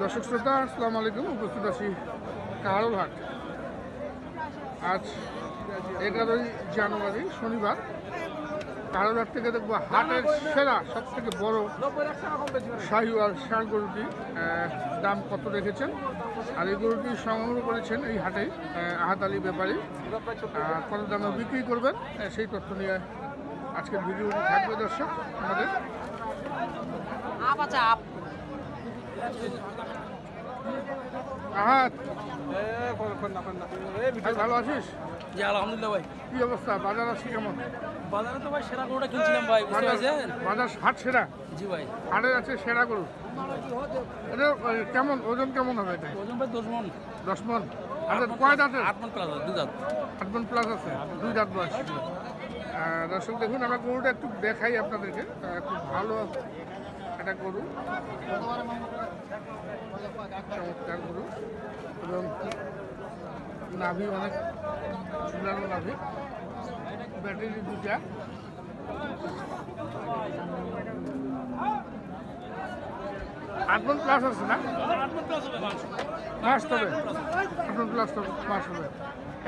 দর্শক শ্রোতা আসসালামু আলাইকুম। উপস্থিত আছি কাহারোলহাট আজ এগারোই জানুয়ারি শনিবার। কাহারোলহাট থেকে দেখব হাটের সেরা সব থেকে বড় শাহিওয়াল ষাঁড় গরুটি দাম কত রেখেছেন? আর এই গরুটি সংগ্রহ করেছেন এই হাটে আহ, আহাত আলী ব্যাপারী। কত দামে বিক্রি করবেন? সেই তথ্য নিয়ে আজকের ভিডিওটি থাকবে দর্শক আমাদের। আহাত। ভাই ভালো আছিস? জি আলহামদুলিল্লাহ ভাই। কি অবস্থা? বাজার আছে কেমন? বাজারে তো ভাই সেরা গরুটা কিনছিলাম ভাই বুঝতে পারছেন? বাজার হাট সেরা? জি ভাই। হাটের আছে সেরা গরু। এটা কেমন? ওজন কেমন হবে এটা? ওজন ভাই দশ মন। দশ মন? আচ্ছা কয় দাঁতের? আট মন প্লাস দু দাঁত। আট মন প্লাস আছে দুই দাঁত বয়স। আহ, দর্শক দেখুন আমরা গরুটা একটু দেখাই আপনাদেরকে। আহ, খুব ভালো একটা গরু। চমৎকার গরু এবং নাভি অনেক ঝুলানো নাভি। ব্যাটারি দুটা আট মন প্লাস আছে না? মাস তবে আট মন প্লাস তবে মাস হবে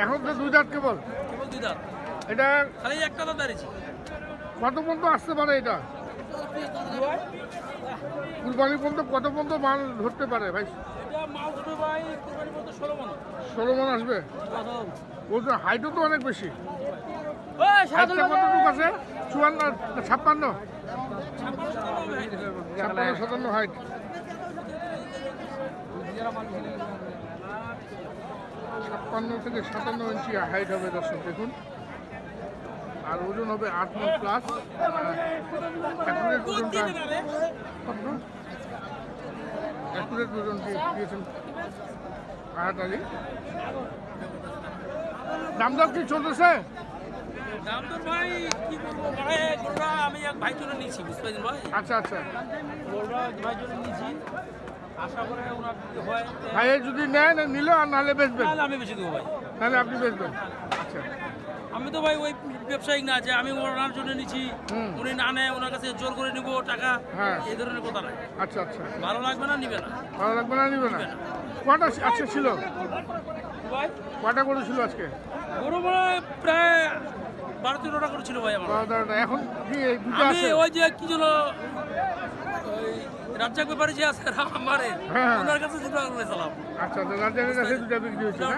এখন তো দুই দাঁত কেবল? কেবল দুই দাঁত। এটা খালি একটা দাঁত কত পর্যন্ত আসতে পারে এটা? কুরবানি পর্যন্ত কত পর্যন্ত মাল ধরতে পারে ভাই? ষোলো মন। আসবে? ওর হাইটও তো অনেক বেশি। কতটুকু আছে? চুয়ান্ন ছাপ্পান্ন? ছাপ্পান্ন সাতান্ন হাইট ছাপ্পান্ন থেকে সাতান্ন ইঞ্চি হাইট হবে দর্শক দেখুন। আর ওজন হবে আট মন প্লাস অ্যাকুরেট দিয়েছেন। আহাত আলী দাম দর কি চলতেছে? দাম তো ভাই কি বলব? ভাই গরুটা আমি এক ভাই জন্য নিয়েছি বুঝতে পারছেন ভাই? আচ্ছা আচ্ছা। ভাই জন্য নিয়েছি। আশা করে ওনার যদি হয় নেন নিল আর নাহলে বেচবেন। আমি বেশি দেবো ভাই। তাহলে আপনি বেচবেন। আচ্ছা। আমি তো ভাই ওই ব্যবসায়িক না যে আমি ওনার জন্য নিচ্ছি উনি না নেয় ওনার কাছে জোর করে নিব টাকা হ্যাঁ। এই ধরনের কথা নাই। আচ্ছা আচ্ছা। ভালো লাগবে না নিবে না। ভালো লাগবে না নিবে না? কটা আজকে ছিল? কটা করে ছিল আজকে? গরু প্রায় বারো তেরোটা করেছিল ভাই আমার। এখন কি ওই যে কি যেন ওই রাজ্জাক ব্যাপারে যে আছে আমারে। হ্যাঁ। ওনার কাছে দুটো করেছিলাম আচ্ছা তো কাছে দুটা বিক্রি হয়েছে না?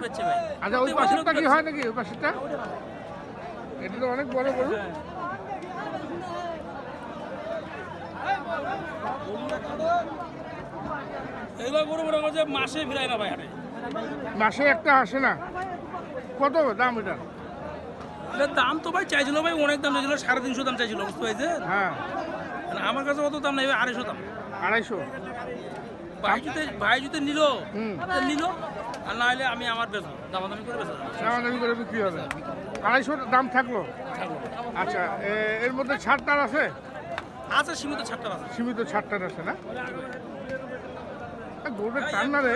আচ্ছা ওই পাশেরটা কি হয় নাকি? ওই পাশেরটা? এটা তো অনেক বড় গরু। মনে করছে মাসে ফিরায় না ভাই হাটে। মাসে একটা আসে না। কত দাম এটা? দাম তো ভাই চাইছিল ভাই অনেক দাম চাইছিল সাড়ে তিনশো দাম চাইছিল বুঝতে পারছেন? হ্যাঁ। আমার কাছে অত দাম নাই আড়াইশো দাম। আড়াইশো? ভাই যদি ভাই যদি নিল। নিল আর না হলে আমি আমার বেচবো দামাদামি করে বেচবো। দামাদামি করে বিক্রি হবে। আড়াইশো দাম থাকল? আচ্ছা এর মধ্যে ছাড় টার আছে? আছে সীমিত ছাড়টা আছে। সীমিত ছাড় টার আছে না? গরুটা টান না রে।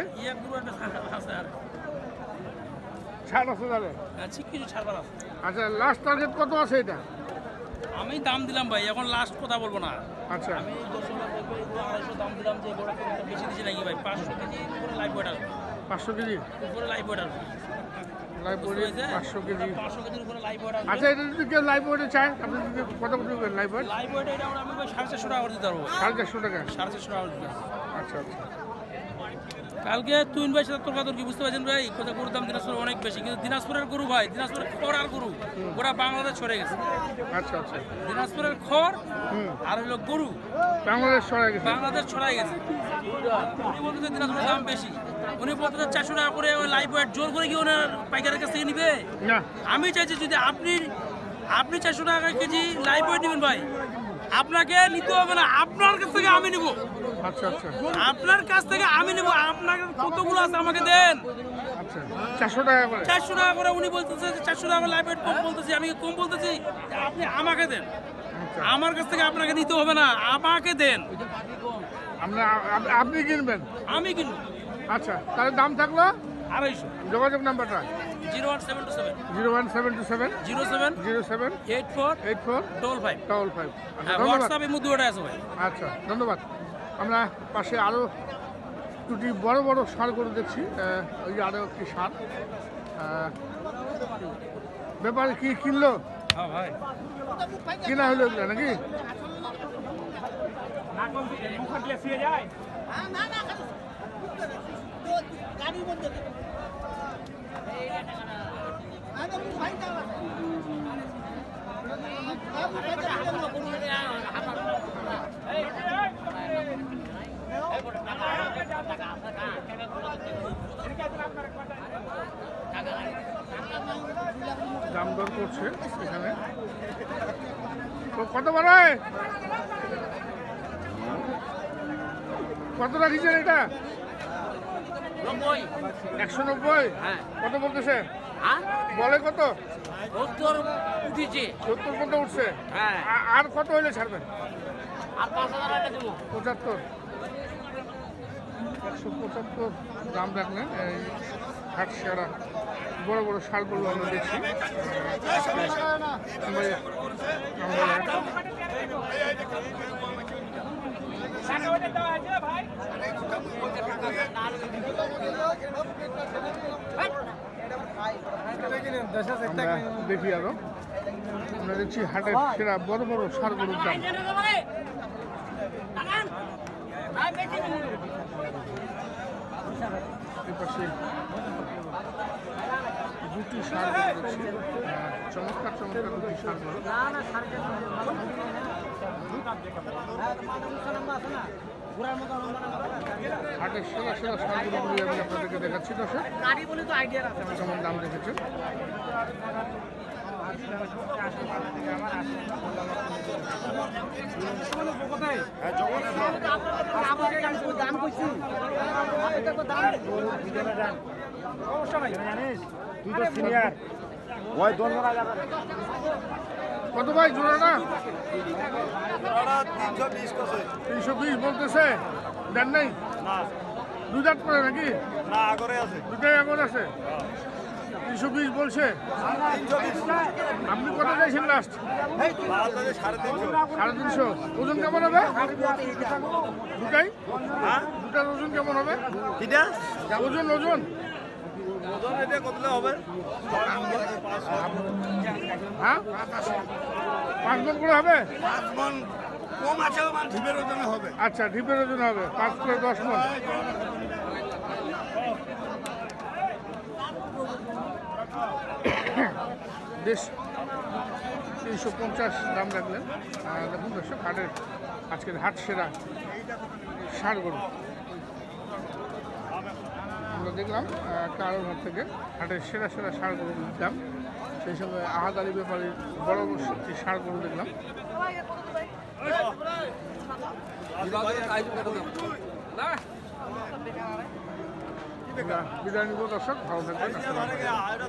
ছাড় আছে তাহলে? হ্যাঁ, আচ্ছা লাস্ট টার্গেট কত আছে এটা? আমি দাম দিলাম ভাই এখন লাস্ট কথা বলব না। আচ্ছা। আমি আড়াইশো দাম দিলাম যে গোড়া বেশি দিছি নাকি ভাই? পাঁচশো কেজি উপরে লাইফ ওয়েট আসবে। পাঁচশো কেজি? উপরে লাইফ ওয়েট আসবে? পাঁচশো কেজি। পাঁচশো কেজির উপরে লাইফ ওয়েট আচ্ছা এটা যদি কেউ ওয়েটে চায় আপনি যদি কত কত দেবেন ওয়েট লাইফ ওয়েট এটা ওরা আমি সাড়ে চারশো টাকা করে দিতে পারব। সাড়ে চারশো টাকা। সাড়ে চারশো টাকা। আচ্ছা আচ্ছা। কালকে তুইন ভাই সাথে তর্কাতর্কি বুঝতে পারছেন ভাই? কোথায় গরুর দাম দিনাজপুরে অনেক বেশি কিন্তু দিনাজপুরের গরু ভাই দিনাজপুরের খড় আর গরু ওরা বাংলাদেশ ছড়ে গেছে। আচ্ছা আচ্ছা। দিনাজপুরের খড় আর হলো গরু বাংলাদেশ সরাই গেছে। বাংলাদেশ ছড়াই গেছে। উনি বলতেছে দিনাজপুরের দাম বেশি। উনি বলতেছে চারশো টাকা করে ওই লাইফ ওয়েট জোর করে কি ওনার পাইকারের কাছ থেকে নিবে? না। আমি চাইছি যদি আপনি আপনি চারশো টাকা কেজি লাইফ ওয়েট নেবেন ভাই। আপনাকে নিতে হবে না আপনার কাছ থেকে আমি নিব। আচ্ছা আচ্ছা। আপনার কাছ থেকে আমি নেব আপনার কতগুলো আছে আমাকে দেন। আচ্ছা চারশো টাকা করে। চারশো টাকা করে উনি বলতেছে যে চারশো টাকা লাইফ কম বলতেছি আমি কম বলতেছি আপনি আমাকে দেন। আমার কাছ থেকে আপনাকে নিতে হবে না আমাকে দেন। আপনি কিনবেন? আমি কিনবো। আচ্ছা তাহলে দাম থাকল? আড়াইশো। যোগাযোগ নাম্বারটা? Zero one seven two seven. Zero one seven two seven. Zero seven. Zero seven. Eight four. Eight four. Double five. Double five. হ্যাঁ ধন্যবাদ। মধ্যে আছে ভাই। আচ্ছা ধন্যবাদ। আমরা পাশে আরও দুটি বড় বড় সার গরু দেখছি। ওই আরও একটি সার। ব্যাপারে কি কিনলো? হ্যাঁ ভাই। কিনা হলো এগুলো নাকি? দাম দর করছে এখানে। কত বাড়ায় কত রাখিছেন এটা? একশো নব্বই হ্যাঁ কত বলতেছে হ্যাঁ বলে কত সত্তর উঠেছে সত্তর কত উঠছে হ্যাঁ আর কত হইলে ছাড়বেন আর পাঁচ হাজার পঁচাত্তর একশো পঁচাত্তর দাম রাখলেন এই হাট সেরা বড় বড় শালগুলো আমরা দেখছি আমরা- আমরা- দেখি আরও। আমরা দেখছি হাটের সেরা বড় বড় সারগুলোর দাম। এই দুটি সার চমৎকার চমৎকার দুটি সার হাটের সেরা সেরা সারগুলো আমি আপনাদেরকে দেখাচ্ছি দর্শক। কেমন দাম দেখেছেন? কত ভাই জোড়াটা তিনশো বিশ বলতেছে? দেন নাই? দুই দাঁত করে নাকি? দুটাই এখন আছে। তিনশো বিশ বলছে? আপনি কত চাইছেন লাস্ট সাড়ে তিনশো। ওজন কেমন হবে? দুটাই? দুটার ওজন কেমন হবে? ওজন ওজন? হ্যাঁ? পাঁচ মন করে হবে? কম আছে মানে ঢিপের ওজনে হবে। আচ্ছা ঢিপের ওজন হবে পাঁচ করে দশ মন। বেশ তিনশো পঞ্চাশ দাম রাখলেন। আর দেখুন দর্শক হাটের আজকের হাট সেরা ষাট গরু। আমরা দেখলাম কারোর ঘর থেকে হাটের সেরা সেরা সারগুলো দেখলাম সেই সঙ্গে আহাদ আলী ব্যাপারীর বড় একটি সারগুলো দেখলাম বিদায় নিব দর্শক, ভালো থাকবেন।